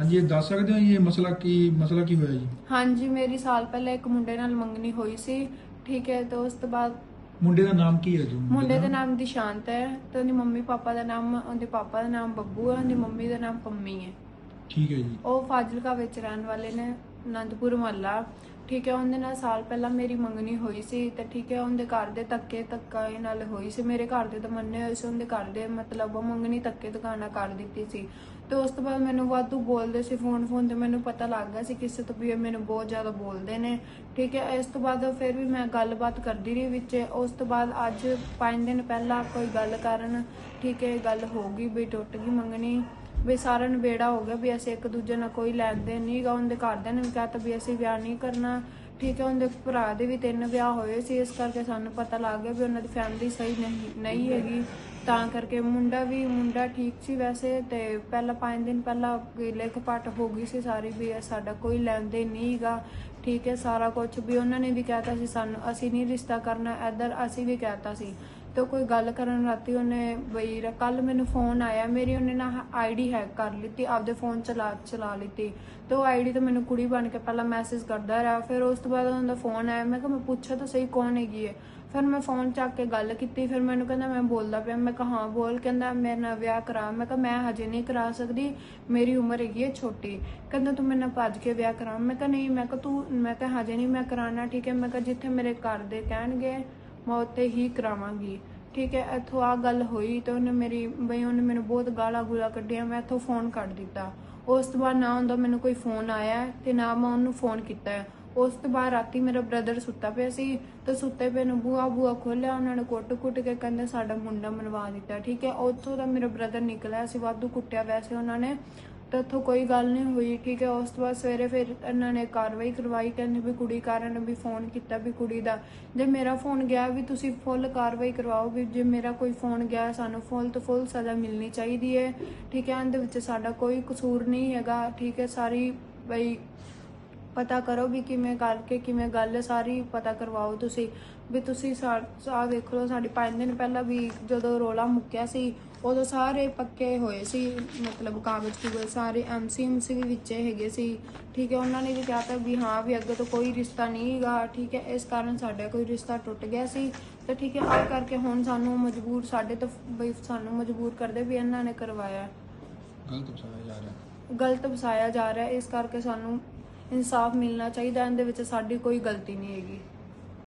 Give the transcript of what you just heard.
ਹਾਂਜੀ ਇਹ ਦੱਸ ਸਕਦੇ ਹੋ ਜੀ ਇਹ ਮਸਲਾ ਕੀ ਮਸਲਾ ਕੀ ਹੋਇਆ ਜੀ? ਹਾਂਜੀ ਮੇਰੀ ਸਾਲ ਪਹਿਲਾਂ ਇੱਕ ਮੁੰਡੇ ਨਾਲ ਮੰਗਣੀ ਹੋਈ ਸੀ ਠੀਕ ਹੈ ਤੇ ਉਸ ਤੋਂ ਬਾਅਦ ਮੁੰਡੇ ਦਾ ਨਾਮ ਕੀ ਹੈ ਜੀ? ਮੁੰਡੇ ਦਾ ਨਾਮ ਦਿਸ਼ਾਂਤ ਹੈ ਤੇ ਉਹਦੀ ਮੰਮੀ ਪਾਪਾ ਦਾ ਨਾਮ ਉਹਦੇ ਪਾਪਾ ਦਾ ਨਾਮ ਬੱਬੂ ਹੈ ਉਹਦੀ ਮੰਮੀ ਦਾ ਨਾਮ ਪੰਮੀ ਹੈ। ਠੀਕ ਹੈ ਜੀ। ਉਹ ਫਾਜ਼ਿਲਕਾ ਵਿੱਚ ਰਹਿਣ ਵਾਲੇ ਨੇ ਅਨੰਦਪੁਰ ਮਹੱਲਾ। ਠੀਕ ਹੈ, ਉਹਦੇ ਨਾਲ ਸਾਲ ਪਹਿਲਾਂ ਮੇਰੀ ਮੰਗਣੀ ਹੋਈ ਸੀ ਤੇ ਠੀਕ ਹੈ, ਉਹਦੇ ਘਰ ਦੇ ਧੱਕੇ ਧੱਕਾ ਇਹ ਨਾਲ ਹੋਈ ਸੀ। ਮੇਰੇ ਘਰ ਦੇ ਤਾਂ ਮੰਨੇ ਹੋਏ ਸੀ, ਉਹਦੇ ਘਰ ਦੇ ਮਤਲਬ ਉਹ ਮੰਗਣੀ ਧੱਕੇ ਧਕਾਣਾ ਕਰ ਦਿੱਤੀ ਸੀ। ਤੇ ਉਸ ਤੋਂ ਬਾਅਦ ਮੈਨੂੰ ਵਾਧੂ ਬੋਲਦੇ ਸੀ ਫੋਨ ਫੋਨ ਤੇ ਮੈਨੂੰ ਪਤਾ ਲੱਗ ਗਿਆ ਸੀ ਕਿਸੇ ਤੋਂ ਵੀ ਇਹ ਮੈਨੂੰ ਬਹੁਤ ਜ਼ਿਆਦਾ ਬੋਲਦੇ ਨੇ। ਠੀਕ ਹੈ, ਇਸ ਤੋਂ ਬਾਅਦ ਫਿਰ ਵੀ ਮੈਂ ਗੱਲਬਾਤ ਕਰਦੀ ਰਹੀ ਵਿੱਚ। ਉਸ ਤੋਂ ਬਾਅਦ ਅੱਜ 5 ਦਿਨ ਪਹਿਲਾਂ ਕੋਈ ਗੱਲ ਕਰਨ, ਠੀਕ ਹੈ ਗੱਲ ਹੋ ਗਈ ਵੀ ਟੁੱਟ ਗਈ ਮੰਗਣੀ। ਵੀ ਸਾਰਾ ਨਵੇੜਾ ਹੋ ਗਿਆ ਵੀ ਅਸੀਂ ਇੱਕ ਦੂਜੇ ਨਾਲ ਕੋਈ ਲੈਣ ਦੇਣ ਨਹੀਂ ਗਾ ਉਹਦੇ ਘਰਦਿਆਂ ਨੇ ਵੀ ਕਹਤਾ ਵੀ ਅਸੀਂ ਵਿਆਹ ਨਹੀਂ ਕਰਨਾ। ਠੀਕ ਹੈ, ਉਹਦੇ ਭਰਾ ਦੇ ਵੀ ਤਿੰਨ ਵਿਆਹ ਹੋਏ ਸੀ, ਇਸ ਕਰਕੇ ਸਾਨੂੰ ਪਤਾ ਲੱਗ ਗਿਆ ਵੀ ਉਹਨਾਂ ਦੀ ਫੈਮਿਲੀ ਸਹੀ ਨਹੀਂ ਨਹੀਂ ਹੈਗੀ। ਤਾਂ ਕਰਕੇ ਮੁੰਡਾ ਵੀ, ਮੁੰਡਾ ਠੀਕ ਸੀ ਵੈਸੇ ਤੇ ਪਹਿਲਾਂ 5 ਦਿਨ ਪਹਿਲਾਂ ਕੋਈ ਲਿਖ ਪਟ ਹੋ ਗਈ ਸੀ ਸਾਰੀ ਵੀ ਸਾਡਾ ਕੋਈ ਲੈਣ ਦੇਣ ਨਹੀਂ ਗਾ ਠੀਕ ਹੈ, ਸਾਰਾ ਕੁਝ ਵੀ ਉਹਨਾਂ ਨੇ ਵੀ ਕਹਿਤਾ ਸੀ ਸਾਨੂੰ, ਅਸੀਂ ਨਹੀਂ ਰਿਸ਼ਤਾ ਕਰਨਾ, ਇੱਧਰ ਅਸੀਂ ਵੀ ਕਹਿਤਾ ਸੀ। ਤੇ ਕੋਈ ਗੱਲ ਕਰਨ ਰਾਤੀ ਉਹਨੇ ਬਈ ਕੱਲ ਮੈਨੂੰ ਫੋਨ ਆਇਆ, ਮੇਰੀ ਉਹਨੇ ਨਾ ਆਈਡੀ ਹੈਕ ਕਰ ਲਿੱਤੀ, ਆਪਦੇ ਫੋਨ ਚਲਾ ਚਲਾ ਲਿੱਤੀ। ਤੇ ਉਹ ਆਈਡੀ ਤੇ ਮੈਨੂੰ ਕੁੜੀ ਬਣ ਕੇ ਪਹਿਲਾਂ ਮੈਸੇਜ ਕਰਦਾ ਰਿਹਾ, ਫਿਰ ਉਸ ਤੋਂ ਬਾਅਦ ਉਹਦਾ ਫੋਨ ਆਇਆ, ਮੈਂ ਕਿਹਾ ਮੈਂ ਪੁੱਛਿਆ ਤਾਂ ਸਹੀ ਕੌਣ ਹੈਗੀ ਹੈ? ਫਿਰ ਮੈਂ ਫੋਨ ਚੱਕ ਕੇ ਗੱਲ ਕੀਤੀ, ਫਿਰ ਮੈਨੂੰ ਕਹਿੰਦਾ ਮੈਂ ਬੋਲਦਾ ਪਿਆ, ਮੈਂ ਕਿਹਾ ਹਾਂ ਬੋਲ, ਕਹਿੰਦਾ ਮੇਰੇ ਨਾਲ ਵਿਆਹ ਕਰਾ, ਮੈਂ ਕਿਹਾ ਮੈਂ ਹਜੇ ਨਹੀਂ ਕਰਾ ਸਕਦੀ, ਮੇਰੀ ਉਮਰ ਹੈਗੀ ਹੈ ਛੋਟੀ। ਕਹਿੰਦਾ ਤੂੰ ਮੇਰੇ ਨਾਲ ਭੱਜ ਕੇ ਵਿਆਹ ਕਰਾ। ਮੈਂ ਕਿਹਾ ਨਹੀਂ, ਮੈਂ ਕਿਹਾ ਤੂੰ, ਮੈਂ ਕਿਹਾ ਹਜੇ ਨਹੀਂ ਮੈਂ ਕਰਾਣਾ ਠੀਕ ਹੈ, ਮੈਂ ਕਿਹਾ ਜਿੱਥੇ ਮੇਰੇ ਘਰ ਦੇ ਕਹਿਣਗੇ ਮੈਂ ਉੱਥੇ ਹੀ ਕਰਾਵਾਂਗੀ। ਠੀਕ ਹੈ, ਇੱਥੋਂ ਆ ਗੱਲ ਹੋਈ ਤੇ ਉਹਨੇ ਮੇਰੀ, ਬਈ ਉਹਨੇ ਮੈਨੂੰ ਬਹੁਤ ਗਾਲਾਂ ਗੁਲਾ ਕੱਢੀਆਂ, ਮੈਂ ਇੱਥੋਂ ਫੋਨ ਕੱਟ ਦਿੱਤਾ। ਉਸ ਤੋਂ ਬਾਅਦ ਨਾ ਹੁੰਦਾ ਮੈਨੂੰ ਕੋਈ ਫੋਨ ਆਇਆ ਤੇ ਨਾ ਮੈਂ ਉਹਨੂੰ ਫੋਨ ਕੀਤਾ। ਉਸ ਤੋਂ ਬਾਅਦ ਰਾਤੀ ਮੇਰਾ ਬ੍ਰਦਰ ਸੁੱਤਾ ਪਿਆ ਸੀ ਤੇ ਸੁੱਤੇ ਪਏ ਨੂੰ ਬੂਆ ਬੂਆ ਖੋਲਿਆ ਉਹਨਾਂ ਨੇ ਕੁੱਟ-ਕੁੱਟ ਕੇ ਕਹਿੰਦੇ ਸਾਡਾ ਮੁੰਡਾ ਮਨਵਾ ਦਿੱਤਾ। ਠੀਕ ਹੈ, ਉੱਥੋਂ ਦਾ ਮੇਰਾ ਬ੍ਰਦਰ ਨਿਕਲਿਆ ਸੀ, ਵਾਧੂ ਕੁੱਟਿਆ ਵੈਸੇ ਉਹਨਾਂ ਨੇ। ਤਾਂ ਉੱਥੋਂ ਕੋਈ ਗੱਲ ਨਹੀਂ ਹੋਈ, ਠੀਕ ਹੈ, ਉਸ ਤੋਂ ਬਾਅਦ ਸਵੇਰੇ ਫਿਰ ਇਹਨਾਂ ਨੇ ਕਾਰਵਾਈ ਕਰਵਾਈ, ਕਹਿੰਦੇ ਵੀ ਕੁੜੀ ਕਾਰਨ ਵੀ ਫੋਨ ਕੀਤਾ ਵੀ ਕੁੜੀ ਦਾ। ਜੇ ਮੇਰਾ ਫੋਨ ਗਿਆ ਵੀ ਤੁਸੀਂ ਫੁੱਲ ਕਾਰਵਾਈ ਕਰਵਾਓ ਵੀ ਜੇ ਮੇਰਾ ਕੋਈ ਫੋਨ ਗਿਆ, ਸਾਨੂੰ ਫੁੱਲ ਤੋਂ ਫੁੱਲ ਸਜ਼ਾ ਮਿਲਣੀ ਚਾਹੀਦੀ ਹੈ। ਠੀਕ ਹੈ, ਇਹਦੇ ਵਿੱਚ ਸਾਡਾ ਕੋਈ ਕਸੂਰ ਨਹੀਂ ਹੈਗਾ, ਠੀਕ ਹੈ, ਸਾਰੀ ਬਈ ਪਤਾ ਕਰੋ ਵੀ ਕਿਵੇਂ ਕਰਕੇ ਕਿਵੇਂ ਗੱਲ ਸਾਰੀ ਪਤਾ ਕਰਵਾਓ ਤੁਸੀਂ। ਵੀ ਤੁਸੀਂ ਆ ਦੇਖ ਲਓ ਸਾਡੀ 5 ਦਿਨ ਪਹਿਲਾਂ ਵੀ ਜਦੋਂ ਰੋਲਾ ਮੁੱਕਿਆ ਸੀ ਉਦੋਂ ਸਾਰੇ ਪੱਕੇ ਹੋਏ ਸੀ। ਮਤਲਬ ਕਾਗਜ਼ ਕੁਗਜ਼ ਸਾਰੇ ਐਮਸੀ ਐਮਸੀ ਵੀ ਵਿੱਚ ਹੈਗੇ ਸੀ। ਠੀਕ ਹੈ ਉਹਨਾਂ ਨੇ ਵੀ ਕਿਹਾ ਤਾਂ ਵੀ ਹਾਂ ਵੀ ਅੱਗੇ ਤੋਂ ਕੋਈ ਰਿਸ਼ਤਾ ਨਹੀਂ ਹੈਗਾ ਠੀਕ ਹੈ ਇਸ ਕਾਰਨ ਸਾਡਾ ਕੋਈ ਰਿਸ਼ਤਾ ਟੁੱਟ ਗਿਆ ਸੀ। ਤੇ ਠੀਕ ਹੈ ਆ ਕਰਕੇ ਹੁਣ ਸਾਨੂੰ ਮਜਬੂਰ ਸਾਡੇ ਤੋਂ ਬਈ ਸਾਨੂੰ ਮਜਬੂਰ ਕਰਦੇ ਵੀ ਇਹਨਾਂ ਨੇ ਕਰਵਾਇਆ। ਗਲਤ ਬਸਾਇਆ ਜਾ ਰਿਹਾ। ਗਲਤ ਵਸਾਇਆ ਜਾ ਰਿਹਾ। ਇਸ ਕਰਕੇ ਸਾਨੂੰ ਇਨਸਾਫ ਮਿਲਣਾ ਚਾਹੀਦਾ ਇਹਦੇ ਵਿੱਚ ਸਾਡੀ ਕੋਈ ਗਲਤੀ ਨਹੀਂ ਹੈਗੀ।